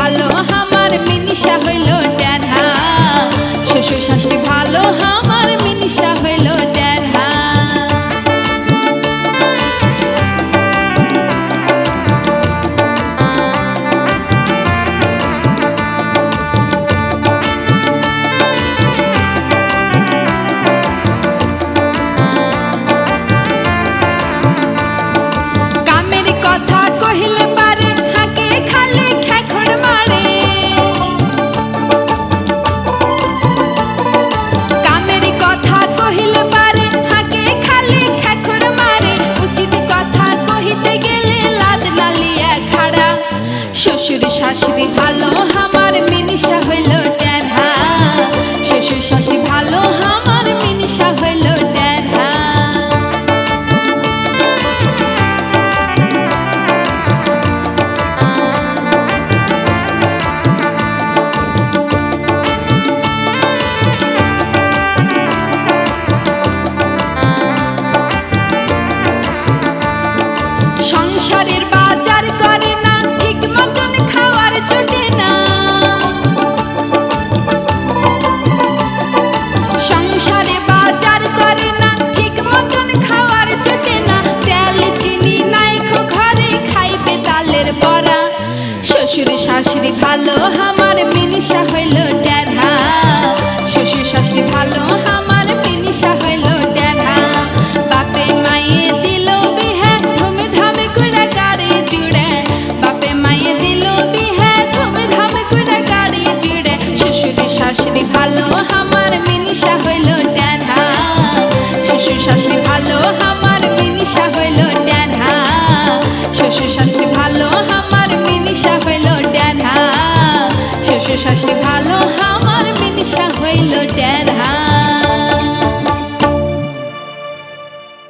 ভালো আমার মিনিষা হইল শাশুড়ি ভালো আমার মিনিষা হইল শ্বশুর শাশুড়ি ভালো আমার মিনিষা হইল সংসারে শ্বশুর শাশুড়ি ভালো আমার মিনিশা হইল ছিল টেরহা